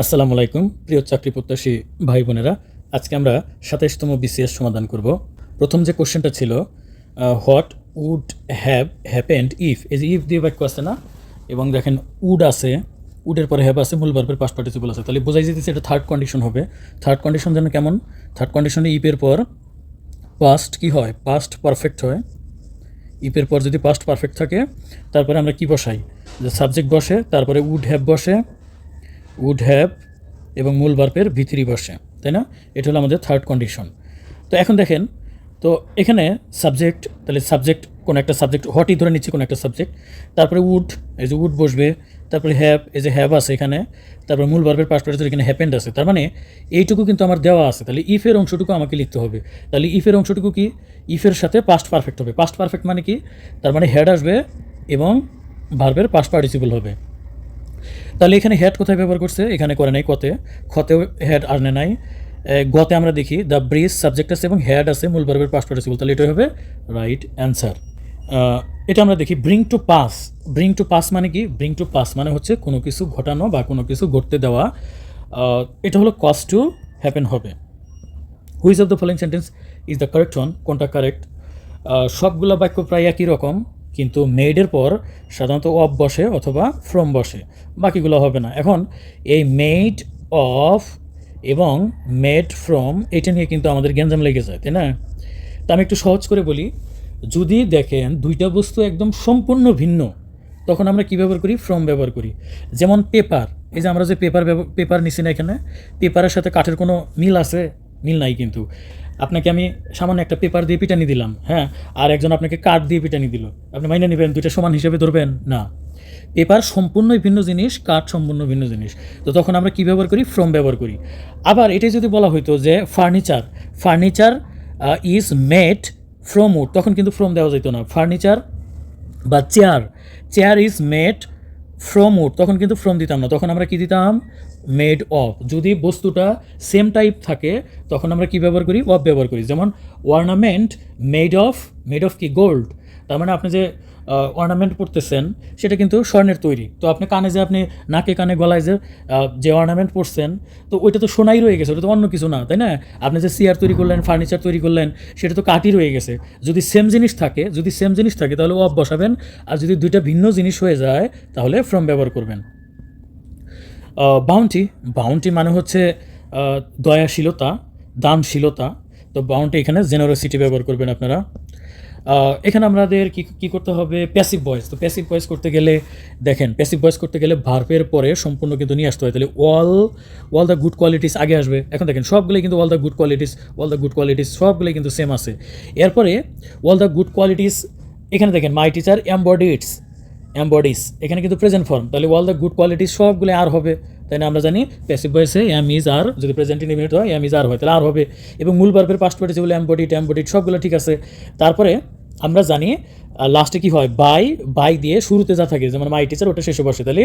আসসালামু আলাইকুম, প্রিয় চাকরি প্রত্যাশী ভাই বোনেরা। আজকে আমরা সাতাইশতম বিসিএস সমাধান করব। প্রথম যে কোশ্চেনটা ছিল what would have happened if, এই যে ইফ দিয়ে বাক্য আছে না? এবং দেখেন, উড আছে, উডের পরে হ্যাভ আছে মূল বার্বের পাশ পার্টিসিপল আছে। তাহলে বোঝাই যেতেছে এটা থার্ড কন্ডিশন হবে। থার্ড কন্ডিশন যেন কেমন? থার্ড কন্ডিশনে ইপের পর পাস্ট কি হয়? পাস্ট পারফেক্ট হয়। ইপের পর যদি পাস্ট পারফেক্ট থাকে, তারপরে আমরা কি বসাই? যে সাবজেক্ট বসে, তারপরে উড হ্যাভ বসে উড হ্যাভ এবং মূল বার্পের ভিতরি বসে, তাই না? এটা হলো আমাদের থার্ড কন্ডিশন তো এখন দেখেন, তো এখানে সাবজেক্ট তাহলে সাবজেক্ট কোনো একটা সাবজেক্ট হটই ধরে নিচ্ছি কোনো একটা সাবজেক্ট তারপরে উড এই যে উড বসবে, তারপরে হ্যাভ এই যে হ্যাভ আছে এখানে, তারপরে মূল বার্বের পার্টিসিপল এখানে হ্যাপেন্ড আছে, তার মানে এইটুকু কিন্তু আমার দেওয়া আছে, তাহলে ইফের অংশটুকু আমাকে লিখতে হবে, তাহলে ইফের অংশটুকু কি? ইফের সাথে পাস্ট পারফেক্ট হবে পাস্ট পারফেক্ট মানে কি? তার মানে হেড আসবে এবং ভার্বের পাস্ট পার্টিসিপল হবে। তাহলে এখানে হেড কোথায় ব্যবহার করছে? এখানে করে নাই কতে। হেড আনে নাই। এ, গতে আমরা দেখি দ্য ব্রিজ সাবজেক্ট আছে এবং হেড আছে মূল ভার্বের পাস্ট পার্টিসিপল তাহলে এটাই হবে রাইট অ্যান্সার এটা আমরা দেখি bring to pass bring to pass মানে কি? ব্রিং টু পাস মানে হচ্ছে কোনো কিছু ঘটানো বা কোনো কিছু ঘটতে দেওয়া। এটা হলো কজ টু হ্যাপেন হবে। Which of the following sentence is the correct one কোনটা কারেক্ট সবগুলো বাক্য প্রায় একই রকম। কিন্তু মেইডের পর সাধারণত অফ বসে অথবা ফ্রম বসে, বাকিগুলো হবে না। এখন এই মেইড অফ এবং মেড ফ্রম, এটা নিয়ে কিন্তু আমাদের গ্যাঞ্জাম লেগে যায়, তাই না? তা আমি একটু সহজ করে বলি, যদি দেখেন দুইটা বস্তু একদম সম্পূর্ণ ভিন্ন, তখন আমরা কী ব্যবহার করি? ফ্রম ব্যবহার করি। যেমন পেপার, এই যে আমরা যে পেপার পেপার নিছি না এখানে, পেপারের সাথে কাঠের কোনো মিল আছে? মিল নাই কিন্তু। আপনাকে আমি সামান্য একটা পেপার দিয়ে পিটানি দিলাম হ্যাঁ? আর একজন আপনাকে কাঠ দিয়ে পিটানি দিল। আপনি মাইনে নেবেন, দুইটা সমান হিসেবে ধরবেন? না। পেপার সম্পূর্ণই ভিন্ন জিনিস কাঠ সম্পূর্ণ ভিন্ন জিনিস। তো তখন আমরা কী ব্যবহার করি? ফ্রম ব্যবহার করি। আবার এটাই যদি বলা হইতো যে furniture furniture is made from wood তখন কিন্তু ফ্রম দেওয়া যেত না। ফার্নিচার বা chair chair is made from wood তখন কিন্তু ফ্রম দিতাম না। তখন আমরা কী দিতাম? মেড অফ যদি বস্তুটা সেম টাইপ থাকে, তখন আমরা কি ব্যবহার করি? অফ ব্যবহার করি। যেমন ornament made of made of কি? গোল্ড তার মানে আপনি যে অর্নামেন্ট পরতেছেন, সেটা কিন্তু স্বর্ণের তৈরি। তো আপনি কানে যে আপনি নাকে কানে গলায় যে যে অর্নামেন্ট পরছেন, তো ওইটা তো সোনাই রয়ে গেছে, ওটা তো অন্য কিছু না, তাই না? আপনি যে চেয়ার তৈরি করলেন ফার্নিচার তৈরি করলেন, সেটা তো কাঠই রয়ে গেছে। যদি সেম জিনিস থাকে, যদি সেম জিনিস থাকে, তাহলে অফ বসাবেন। আর যদি দুইটা ভিন্ন জিনিস হয়ে যায়, তাহলে ফ্রম ব্যবহার করবেন। বাউন্টি বাউন্টি মানে হচ্ছে দয়াশীলতা, দানশীলতা। তো বাউন্টি এখানে জেনারোসিটি ব্যবহার করবেন আপনারা। এখানে আমাদের কি কি করতে হবে? প্যাসিভ ভয়েস তো প্যাসিভ ভয়েস করতে গেলে, দেখেন প্যাসিভ ভয়েস করতে গেলে ভার্বের পরে সম্পূর্ণ কিন্তু নিয়ে আসতে হয়। তাহলে all all the good qualities আগে আসবে। এখন দেখেন সবগুলো কিন্তু all the good qualities all the good qualities সবগুলো কিন্তু সেম আছে। এরপরে অল দ্য গুড কোয়ালিটিস এখানে দেখেন মাই টিচার এম্বডিডস এম্বডিস এখানে কিন্তু প্রেজেন্ট ফর্ম তাহলে অল দ্য গুড কোয়ালিটিস সবগুলো আর হবে। তাই না, আমরা জানি প্যাসিভ ভয়েসে এম ইজ আর যদি প্রেজেন্ট ইনডিফিনিট হয় এম ইজ আর হয়, তাহলে আর হবে। এবং মূল বার্বের পাস্ট পার্টিসিপল এম্বডিড এম্বডিড সবগুলো ঠিক আছে। তারপরে আমরা জানি লাস্টে কি হয়? বাই বাই দিয়ে শুরুতে যা থাকে, যেমন মাই টিচার ওটা শেষে বসে, তাহলে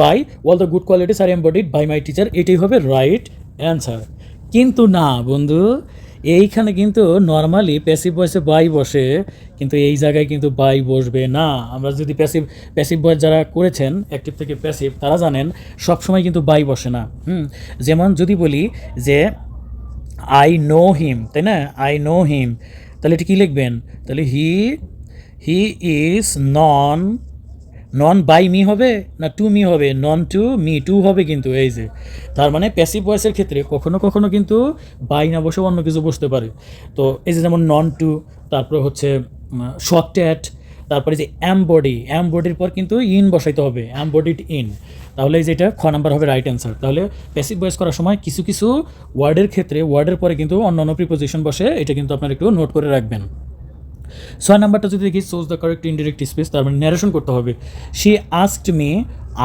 by all the good qualities are embodied by my teacher এটাই হবে রাইট অ্যান্সার কিন্তু না, বন্ধু এইখানে কিন্তু নর্মালি প্যাসিভ ভয়েসে বাই বসে, কিন্তু এই জায়গায় কিন্তু বাই বসবে না। আমরা যদি প্যাসিভ প্যাসিভ ভয়েস যারা করেছেন অ্যাক্টিভ থেকে প্যাসিভ তারা জানেন, সবসময় কিন্তু বাই বসে না। হুম, যেমন যদি বলি যে আই নো হিম তাই না? আই নো হিম তাহলে এটা কী লিখবেন? তাহলে he he is known known by me হবে না টু মি হবে? নন টু মি টু হবে কিন্তু এই যে। তার মানে প্যাসিভ ভয়েসের ক্ষেত্রে কখনো কখনো কিন্তু বাই না বসে অন্য কিছু বসতে পারে। তো এই যে যেমন নন টু তারপরে হচ্ছে শর্ট ট্যাট তারপরে যে অ্যামবডি অ্যামবডির পর কিন্তু ইন বসাইতে হবে অ্যামবডিড ইন তাহলে এই যে এটা খ নাম্বার হবে রাইট অ্যান্সার তাহলে প্যাসিভ ভয়েস করার সময় কিছু কিছু ওয়ার্ডের ক্ষেত্রে ওয়ার্ডের পরে কিন্তু অন্য অন্য প্রিপোজিশন বসে, এটা কিন্তু আপনারা একটু নোট করে রাখবেন। ছয় নাম্বারটা যদি দেখি choose the correct indirect speech তার মানে ন্যারেশন করতে হবে। She asked me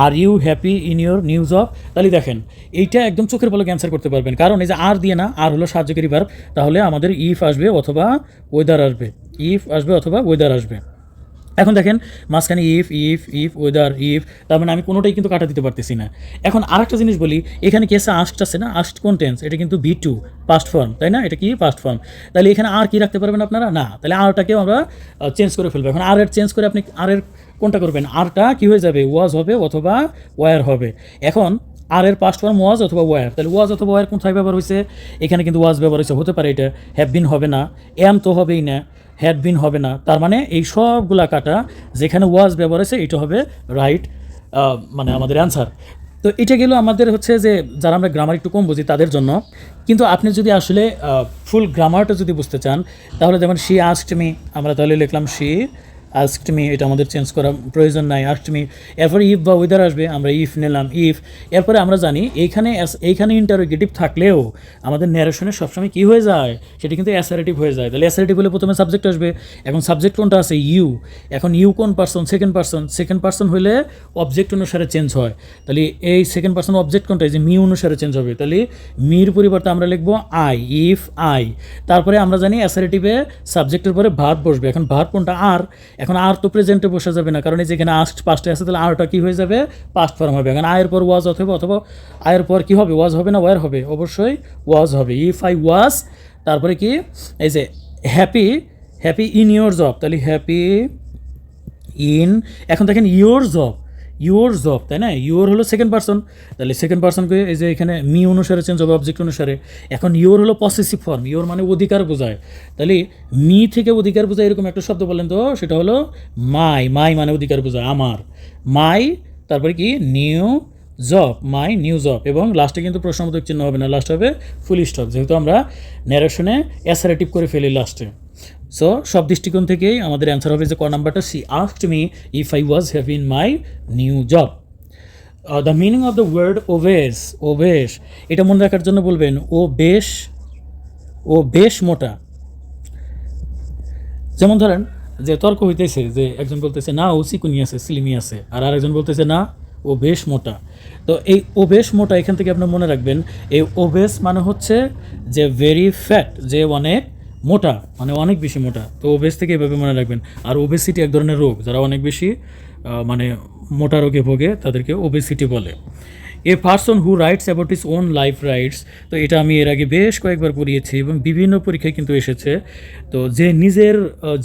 are you happy in your news of তাহলে দেখেন, এইটা একদম চোখের পলকে অ্যান্সার করতে পারবেন। কারণ এই যে আর দিয়ে না, আর হলো সাহায্যকারী ভার্ব তাহলে আমাদের ইফ আসবে অথবা ওয়েদার আসবে। ইফ আসবে অথবা ওয়েদার আসবে। এখন দেখেন মাঝখানে if if if whether if তার মানে আমি কোনোটাই কিন্তু কাটা দিতে পারতেছি না। এখন আরেকটা জিনিস বলি, এখানে কি আছে? আস্ট আছে না? আস্ট কোন টেন্স এটা কিন্তু ভি টু পাস্ট ফর্ম তাই না? এটা কি? পাস্ট ফর্ম তাহলে এখানে আর কি রাখতে পারবেন আপনারা? না। তাহলে আরটাকেও আমরা চেঞ্জ করে ফেলব। এখন আর এর চেঞ্জ করে আপনি আর এর কোনটা করবেন? আরটা কি হয়ে যাবে? ওয়াজ হবে অথবা ওয়ার হবে। এখন আর এর পাস্ট ফর্ম ওয়াজ অথবা ওয়ার তাহলে ওয়াজ অথবা ওয়ার কোথায় ব্যবহার হয়েছে এখানে কিন্তু ওয়াজ ব্যবহার হয়েছে হতে পারে এটা হ্যাভ বিন হবে না। এম তো হবেই না। হ্যাড বিন হবে না। তার মানে এই সবগুলা কাটা যেখানে ওয়াজ ব্যবহার হয়েছে, এটা হবে রাইট মানে আমাদের অ্যান্সার তো এটা গেল আমাদের হচ্ছে যে যারা আমরা গ্রামার একটু কম বুঝি তাদের জন্য। কিন্তু আপনি যদি আসলে ফুল গ্রামারটা যদি বুঝতে চান, তাহলে যেমন শি আস্ট মি আমরা তাহলে লিখলাম শি আস্কড মি এটা আমাদের চেঞ্জ করা প্রয়োজন নাই আস্কড মি এরপরে ইফ বা ওয়েদার আসবে, আমরা ইফ নিলাম ইফ এরপরে আমরা জানি এইখানে এইখানে ইন্টারোগেটিভ থাকলেও আমাদের ন্যারেশনে সবসময় কী হয়ে যায়? সেটা কিন্তু অ্যাসারেটিভ হয়ে যায়। তাহলে অ্যাসারেটিভ হলে প্রথমে সাবজেক্ট আসবে, এখন সাবজেক্ট কোনটা আছে? ইউ এখন ইউ কোন person second person second person হলে অবজেক্ট অনুসারে চেঞ্জ হয়। তাহলে এই সেকেন্ড পার্সন অবজেক্ট কোনটা? যে মি অনুসারে চেঞ্জ হবে। তাহলে মির পরিবর্তে আমরা লিখব আই ইফ আই তারপরে আমরা জানি অ্যাসারেটিভে সাবজেক্টের পরে ভার্ব বসবে। এখন ভার্ব কোনটা? আর এখন আর তো প্রেজেন্টে বসা যাবে না। কারণ এই যেখানে আস্ট পাস্টে আছে, তাহলে আরটা কী হয়ে যাবে? পাস্ট ফর্ম হবে। এখন আয়ের পর ওয়াজ অথবা অথবা আয়ের পর কী হবে? ওয়াজ হবে না ওয়ার হবে? অবশ্যই ওয়াজ হবে। ইফ আই ওয়াজ তারপরে কি? এই যে happy happy in your job তাহলে হ্যাপি ইন এখন দেখেন ইয়োর জব ইয়োর জব তাই না? ইয়োর হলো সেকেন্ড পার্সন তাহলে সেকেন্ড পার্সনকে এই যে এখানে মি অনুসারে চেঞ্জ হবে অবজেক্ট অনুসারে। এখন ইয়োর হলো পসেসিভ ফর্ম ইয়োর মানে অধিকার বোঝায়। তাহলে মি থেকে অধিকার বোঝায় এরকম একটা শব্দ বলেন তো, সেটা হলো মাই মাই মানে অধিকার বোঝায়, আমার। মাই তারপরে কি? New job my new job এবং লাস্টে কিন্তু প্রশ্নবোধক চিহ্ন হবে না। লাস্ট হবে ফুল স্টপ যেহেতু আমরা ন্যারেশনে অ্যাসারেটিভ করে ফেলি লাস্টে সো সব দৃষ্টিকোণ থেকেই আমাদের অ্যান্সার হবে যে ক নাম্বারটা? She asked me if I was have in my new job the meaning of the word obese obese এটা মনে রাখার জন্য বলবেন ও বেশ ও বেশ মোটা। যেমন ধরেন, যে তর্ক হইতেছে, যে একজন বলতেছে, না, ও চিকুনি আছে, সিলিমি আছে। আর আরেকজন বলতেছে, না ও বেশ মোটা। তো এই ও বেশ মোটা, এখান থেকে আপনার মনে রাখবেন, এই ওবেস মানে হচ্ছে যে ভেরি ফ্যাট যে অনেক মোটা মানে অনেক বেশি মোটা। তো ওবেস থেকে এভাবে মনে রাখবেন। আর ওবেসিটি এক ধরনের রোগ, যারা অনেক বেশি মানে মোটা রোগে ভোগে, তাদেরকে ওবেসিটি বলে। A person who writes about his own life writes তো এটা আমি এর আগে বেশ কয়েকবার পড়িয়েছি এবং বিভিন্ন পরীক্ষায় কিন্তু এসেছে। তো যে নিজের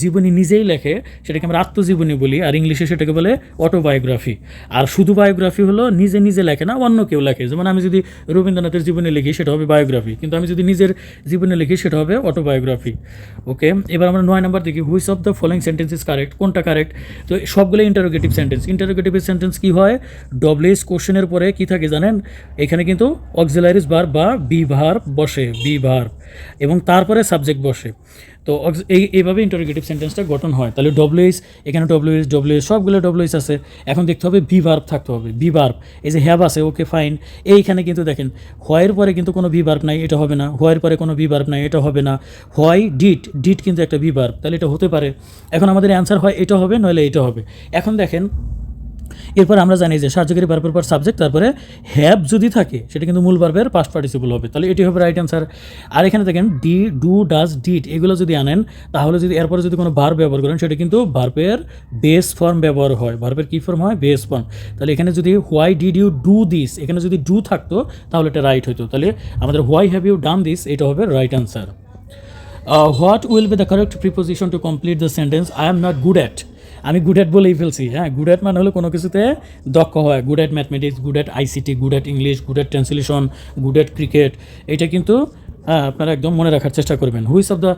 জীবনী নিজেই লেখে, সেটাকে আমরা আত্মজীবনী বলি, আর ইংলিশে সেটাকে বলে অটোবায়োগ্রাফি আর শুধু বায়োগ্রাফি হলো, নিজে নিজে লেখে না, অন্য কেউ লেখে। যেমন আমি যদি রবীন্দ্রনাথের জীবনে লিখি, সেটা হবে বায়োগ্রাফি কিন্তু আমি যদি নিজের জীবনে লিখি, সেটা হবে অটোবায়োগ্রাফি ওকে? এবার আমরা নয় নম্বর দেখি which of the following sentence is correct কোনটা কারেক্ট তো সবগুলো ইন্টারোগেটিভ সেন্টেন্স ইন্টারোগেটিভ সেন্টেন্স কি হয়? ডবলিস কোশ্চেনের পরে কি থাকে? জানেন, এখানে কিন্তু অক্সিলারিস বার বা বি ভার বসে বি ভার এবং তারপরে সাবজেক্ট বসে। তো এই, এইভাবে ইন্টারোগেটিভ সেন্টেন্সটা গঠন হয়। তাহলে ডব্লিউএস এখানে ডব্লিউএস ডব্লিউএস সবগুলো ডব্লিউএস আছে। এখন দেখতে হবে বি ভার্ব থাকতে হবে। বি ভার্ব এই যে হ্যাভ আছে ওকে ফাইন এইখানে কিন্তু দেখেন হোয়ের পরে কিন্তু কোনো বি ভার্ব নাই, এটা হবে না। হোয়ের পরে কোনো বি ভার্ব নাই, এটা হবে না। হোয়াই ডিট ডিট কিন্তু একটা বি ভার্ব তাহলে এটা হতে পারে। এখন আমাদের অ্যান্সার হয়, এটা হবে, নইলে এটা হবে। এখন দেখেন এরপর আমরা জানি যে সাহায্যকারী ভার্বের পর সাবজেক্ট তারপরে হ্যাভ যদি থাকে, সেটা কিন্তু মূল ভার্বের পাস্ট পার্টিসিপল হবে। তাহলে এটি হবে রাইট অ্যান্সার আর এখানে দেখেন ডি ডু ডাজ ডিড এগুলো যদি আনেন, তাহলে যদি এরপরে যদি কোনো ভার্ব ব্যবহার করেন, সেটা কিন্তু ভার্বের বেস ফর্ম ব্যবহার হয়। ভার্বের কী ফর্ম হয়? বেস ফর্ম তাহলে এখানে যদি why did you do this এখানে যদি ডু থাকতো, তাহলে এটা রাইট হতো তাহলে আমাদের why have you done this এটা হবে right answer what will be the correct preposition to complete the sentence I am not good at আমি গুড অ্যাট বলেই ফেলছি হ্যাঁ? গুড অ্যাট মানে হলো কোনো কিছুতে দক্ষ হয় good at mathematics good at ICT good at English good at translation good at cricket এটা কিন্তু হ্যাঁ আপনারা একদম মনে রাখার চেষ্টা করবেন। Which of the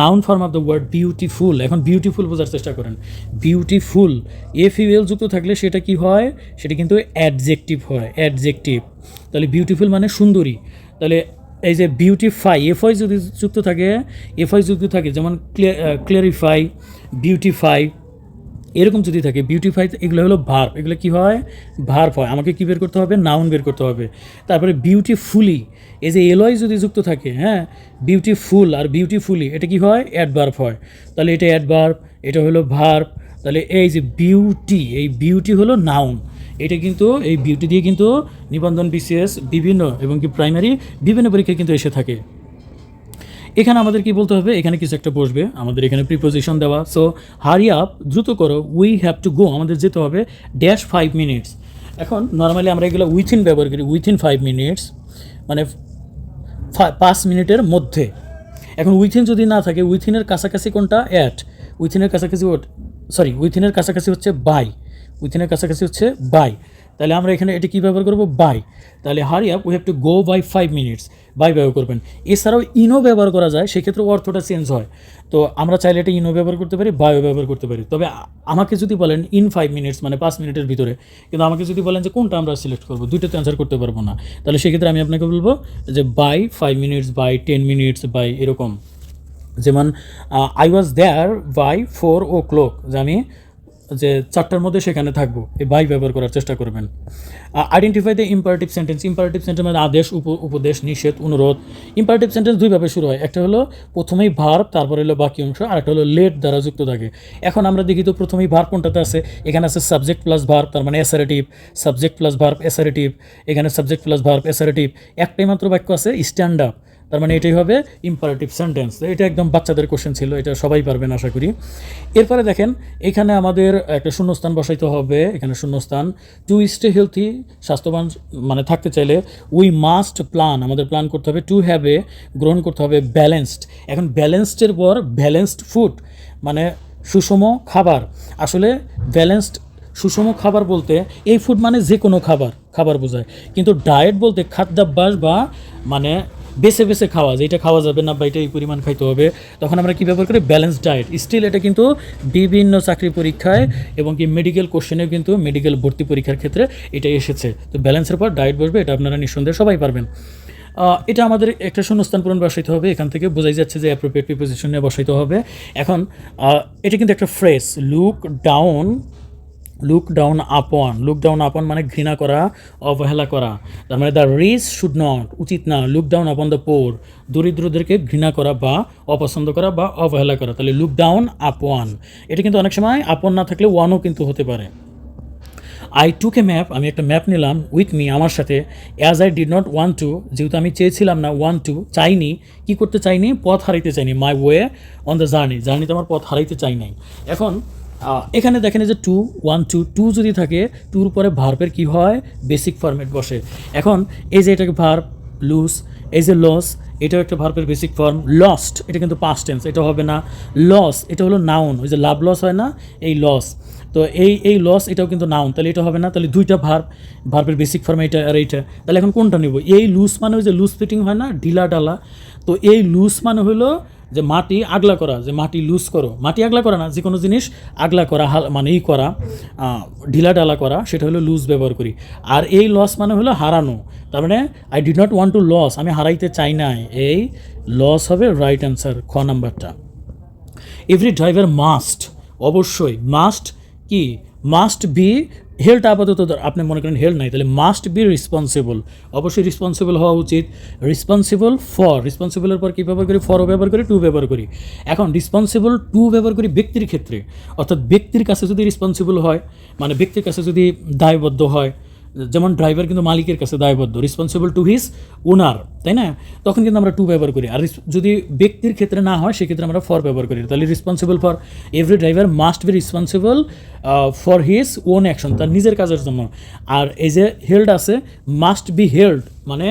noun form of the word beautiful এখন বিউটিফুল বোঝার চেষ্টা করেন। বিউটিফুল এফ ফিমেল যুক্ত থাকলে সেটা কি হয়? সেটা কিন্তু অ্যাডজেক্টিভ হয় অ্যাডজেক্টিভ তাহলে বিউটিফুল মানে সুন্দরী। তাহলে এই যে বিউটিফাই এফআই যদি যুক্ত থাকে এফআই যুক্ত থাকে, যেমন ক্লিয়ারিফাই বিউটিফাই এরকম যদি থাকে বিউটিফাই এগুলো হলো ভার্ব এগুলো কি হয়? ভার্ব হয়। আমাকে কি বের করতে হবে? নাউন বের করতে হবে। তারপরে বিউটিফুলি এই যে এলয় যদি যুক্ত থাকে হ্যাঁ? বিউটিফুল আর বিউটিফুলি এটা কি হয়? অ্যাডভার্ব হয়। তাহলে এটা অ্যাডভার্ব এটা হলো ভার্ব তাহলে এই যে বিউটি এই বিউটি হলো নাউন এটা কিন্তু, এই বিউটি দিয়ে কিন্তু নিবন্ধন বিসিএস বিভিন্ন এবং কি প্রাইমারি বিভিন্ন পরীক্ষায় কিন্তু এসে থাকে। এখানে আমাদের কি বলতে হবে? এখানে কিছু একটা বসবে। আমাদের এখানে প্রিপোজিশন দেওয়া। সো হারি আপ দ্রুত করো। উই হ্যাভ টু গো আমাদের যেতে হবে ড্যাশ ফাইভ মিনিটস এখন নর্মালি আমরা এগুলো উইথিন ব্যবহার করি। উইথিন ফাইভ মিনিটস মানে পাঁচ মিনিটের মধ্যে। এখন উইথিন যদি না থাকে উইথিনের কাছাকাছি কোনটা? অ্যাট উইথিনের কাছাকাছি সরি উইথিনের কাছাকাছি হচ্ছে বাই উইথিনের কাছাকাছি হচ্ছে বাই তাহলে আমরা এখানে এটা কী ব্যবহার করব? বাই তাহলে hurry up we have to go by five minutes by ব্যবহার করবেন। এছাড়াও ইনো ব্যবহার করা যায়, সেক্ষেত্রে অর্থটা চেঞ্জ হয়। তো আমরা চাইলে এটা ইনো ব্যবহার করতে পারি বায়ো ব্যবহার করতে পারি। তবে আমাকে যদি বলেন ইন ফাইভ মিনিটস মানে পাঁচ মিনিটের ভিতরে, কিন্তু আমাকে যদি বলেন যে কোনটা আমরা সিলেক্ট করব দুইটাতে অ্যান্সার করতে পারব না। তাহলে সেক্ষেত্রে আমি আপনাকে বলব যে by five minutes by ten minutes by এরকম। যেমন I was there by four o'clock যে আমি যে চারটার মধ্যে সেখানে থাকব। এই বাই ব্যবহার করার চেষ্টা করবেন। Identify the imperative sentence imperative sentence মানে আদেশ, উপ- উপদেশ, নিষেধ, অনুরোধ। ইম্পারেটিভ সেন্টেন্স দুইভাবে শুরু হয়। একটা হলো প্রথমেই ভার তারপরে হলো বাকি অংশ আর একটা হলো লেট দ্বারা যুক্ত থাকে। এখন আমরা দেখি তো প্রথমেই ভার কোনটাতে আছে? এখানে আছে সাবজেক্ট প্লাস ভার্ব তার মানে assertive subject plus verb assertive এখানে সাবজেক্ট প্লাস ভার্ব অ্যাসারেটিভ একটাই মাত্র বাক্য আছে স্ট্যান্ড আপ তার মানে এটাই হবে ইম্পারেটিভ সেন্টেন্স এটা একদম বাচ্চাদের কোশ্চেন ছিল, এটা সবাই পারবেন আশা করি। এরপরে দেখেন, এখানে আমাদের একটা শূন্যস্থান বসাইতে হবে। এখানে শূন্যস্থান টু স্টে হেলথি স্বাস্থ্যবান মানে থাকতে চাইলে উই মাস্ট প্ল্যান আমাদের প্ল্যান করতে হবে টু হ্যাভ এ গ্রহণ করতে হবে ব্যালেন্সড এখন ব্যালেন্সডের পর ব্যালেন্সড ফুড মানে সুষম খাবার। আসলে ব্যালেন্সড সুষম খাবার বলতে এই ফুড মানে যে কোনো খাবার খাবার বোঝায়। কিন্তু ডায়েট বলতে খাদ্যাভ্যাস বা মানে বেছে বেছে খাওয়া যে এটা খাওয়া যাবে না বা এটা এই পরিমাণ খাইতে হবে। তখন আমরা কী ব্যবহার করি? ব্যালেন্স ডায়েট স্টিল এটা কিন্তু বিভিন্ন চাকরি পরীক্ষায় এবং কি মেডিকেল কোশ্চেনেও কিন্তু মেডিকেল ভর্তি পরীক্ষার ক্ষেত্রে এটা এসেছে। তো ব্যালেন্সের পর ডায়েট বসবে, এটা আপনারা নিঃসন্দেহে সবাই পারবেন। এটা আমাদের একটা শূন্যস্থান পূরণ বসাইতে হবে। এখান থেকে বোঝাই যাচ্ছে যে অ্যাপ্রোপ্রিয়েট প্রিপোজিশনে বসাইতে হবে। এখন এটা কিন্তু একটা phrase look down look down upon look down upon মানে ঘৃণা করা, অবহেলা করা। তার মানে দ্য রিচ শুড নট উচিত না look down upon the poor দরিদ্রদেরকে ঘৃণা করা বা অপছন্দ করা বা অবহেলা করা। তাহলে লুক ডাউন আপন এটা কিন্তু অনেক সময় আপন না থাকলে ওয়ানও কিন্তু হতে পারে। আই টুক এ ম্যাপ আমি একটা ম্যাপ নিলাম উইথ মি আমার সাথে as I did not want to যেহেতু আমি চেয়েছিলাম না ওয়ান টু চাইনি, কি করতে চাইনি? পথ হারাইতে চাইনি my way on the journey জার্নিতে আমার পথ হারাইতে চাই নাই। এখন এখানে দেখেন যে টু ওয়ান টু টু যদি থাকে টুর পরে ভার্বের কি হয়? বেসিক ফর্মেট বসে। এখন এই যে এটাকে ভার্ব লুজ এই যে লস এটাও একটা ভার্বের বেসিক ফর্ম লস্ট এটা কিন্তু পাস্ট টেন্স এটা হবে না। লস এটা হলো নাউন ওই যে লাভ লস হয় না? এই লস তো এই এই লস এটাও কিন্তু নাউন তাহলে এটা হবে না? তাহলে দুইটা ভার্ব ভার্বের বেসিক ফর্ম এইটা, আর এইটা। তাহলে এখন কোনটা নিব? এই লুজ মানে ওই যে লুজ ফিটিং হয় না? ঢিলা ডালা তো এই লুজ মানে হলো যে মাটি আগলা করা, যে মাটি লুজ করো। মাটি আগলা করা না যে কোনো জিনিস আগলা করা, হাল মানে ই করা ঢিলা ডালা করা, সেটা হলো লুজ ব্যবহার করি। আর এই লস মানে হলো হারানো। তার মানে I did not want to lose আমি হারাইতে চাই নাই। এই লস হবে রাইট অ্যান্সার খ নাম্বারটা। এভরি ড্রাইভার মাস্ট অবশ্যই মাস্ট কি? মাস্ট বি হেল্ড আপাতত আপনি মনে করেন হেলথ নাই, তাহলে মাস্ট বি রেসপন্সিবল অবশ্যই রেসপন্সিবল হওয়া উচিত। রেসপন্সিবল ফর রেসপন্সিবলের পর কী ব্যবহার করি? ফরও ব্যবহার করি টু ব্যবহার করি। এখন রেসপন্সিবল টু ব্যবহার করি ব্যক্তির ক্ষেত্রে। অর্থাৎ ব্যক্তির কাছে যদি রেসপন্সিবল হয় মানে ব্যক্তির কাছে যদি দায়বদ্ধ হয় যেমন ড্রাইভার কিন্তু মালিকের কাছে দায়বদ্ধ রেসপন্সিবল টু হিজ ওনার তাই না? তখন কিন্তু আমরা টু ব্যবহার করি। আর যদি ব্যক্তির ক্ষেত্রে না হয়, সেক্ষেত্রে আমরা ফর ব্যবহার করি। তাহলে responsible for every driver must be responsible for his own action তার নিজের কাজের জন্য। আর এই যে হেল্ড আছে মাস্ট বি হেল্ড মানে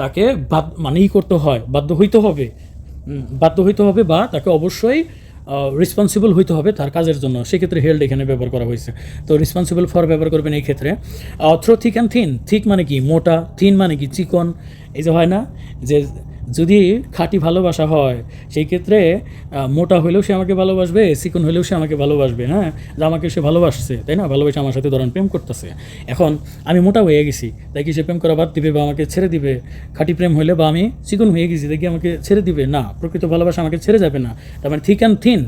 তাকে বাদ মানে ই করতে হয়, বাধ্য হইতে হবে। বাধ্য হইতে হবে বা তাকে অবশ্যই রেসপন্সিবল হইতে হবে তার কাজের জন্য। সেক্ষেত্রে হেল্ড এখানে ব্যবহার করা হয়েছে। তো রেসপন্সিবল ফর ব্যবহার করবেন এই ক্ষেত্রে। Through thick and thin thick মানে কি? মোটা থিন মানে কি? চিকন। এই যে হয় না? যে যদি খাঁটি ভালোবাসা হয়, সেই ক্ষেত্রে মোটা হলেও সে আমাকে ভালোবাসবে চিকন হলেও সে আমাকে ভালোবাসবে হ্যাঁ? যে আমাকে সে ভালোবাসছে, তাই না? ভালোবাসে আমার সাথে ধরেন প্রেম করতেছে। এখন আমি মোটা হয়ে গেছি তাই কি সে প্রেম করা বাদ দিবে বা আমাকে ছেড়ে দিবে। খাঁটি প্রেম হলে বা আমি চিকন হয়ে গেছি, দেখি আমাকে ছেড়ে দিবে। না, প্রকৃত ভালোবাসা আমাকে ছেড়ে যাবে না। তার মানে thick and thin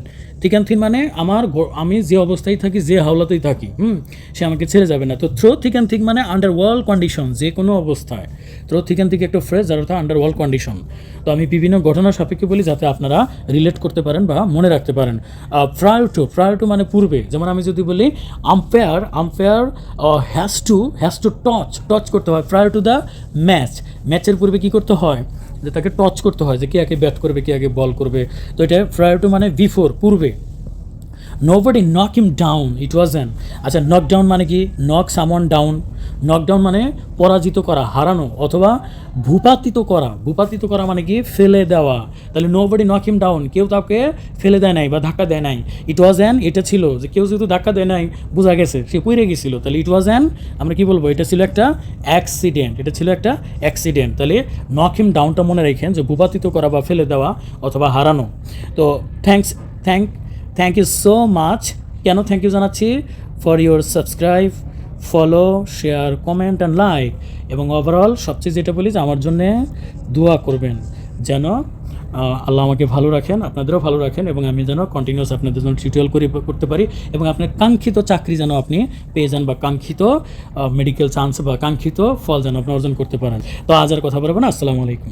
thick and thin মানে আমার আমি যে অবস্থায় থাকি, যে হাওলাতেই থাকি, হুম? সে আমাকে ছেড়ে যাবে না। তো থ্রো থিক অ্যান্ড থিক মানে আন্ডার ওয়ার্ল্ড কন্ডিশন যে কোনো অবস্থায়। থ্রো থিক অ্যান্ড থিক একটা ফ্রেজ যার অর্থ আন্ডার ওয়ার্ল্ড কন্ডিশন তো আমি বিভিন্ন ঘটনা সাপেক্ষে বলি যাতে আপনারা রিলেট করতে পারেন বা মনে রাখতে পারেন। প্রায়র টু প্রায়র টু মানে পূর্বে, যেমন আমি যদি বলি umpire umpire has to has to touch touch করতে হয়। প্রায়র টু দ্য ম্যাচ ম্যাচের পূর্বে কী করতে হয়? যে তাকে টচ করতে হয়, যে কে আগে ব্যাট করবে, কে আগে বল করবে। তো এটা প্রায়র টু মানে বিফোর পূর্বে। Nobody knock him down it was an আচ্ছা নক ডাউন মানে কি? নক সামন ডাউন নকডাউন মানে পরাজিত করা, হারানো, অথবা ভূপাতিত করা। ভূপাতিত করা মানে কি? ফেলে দেওয়া। তাহলে nobody knock him down কেউ তাকে ফেলে দেয় নাই বা ধাক্কা দেয় নাই। ইট ওয়াজ অ্যান এটা ছিল যে কেউ যেহেতু ধাক্কা দেয় নাই, বোঝা গেছে, সে পড়ে গেছিল। তাহলে ইট ওয়াজ অ্যান আমরা কি বলব? এটা ছিল একটা অ্যাক্সিডেন্ট এটা ছিল একটা অ্যাক্সিডেন্ট তাহলে নক হিম ডাউনটা মনে রেখেন যে ভূপাতিত করা বা ফেলে দেওয়া অথবা হারানো। তো thanks thank thank you so much কেন থ্যাংক ইউ জানাচ্ছি? For your subscribe follow share comment and like এবং ওভারঅল সবচেয়ে যেটা বলি যে আমার জন্যে দোয়া করবেন যেন আল্লাহ আমাকে ভালো রাখেন, আপনাদেরও ভালো রাখেন এবং আমি যেন কন্টিনিউস আপনাদের জন্য টিউটোরিয়াল করে, করতে পারি এবং আপনার কাঙ্ক্ষিত চাকরি যেন আপনি পেয়ে যান বা কাঙ্ক্ষিত মেডিকেল চান্স বা কাঙ্ক্ষিত ফল যেন আপনি অর্জন করতে পারেন। তো আজ আর কথা বলব না। আসসালামু আলাইকুম।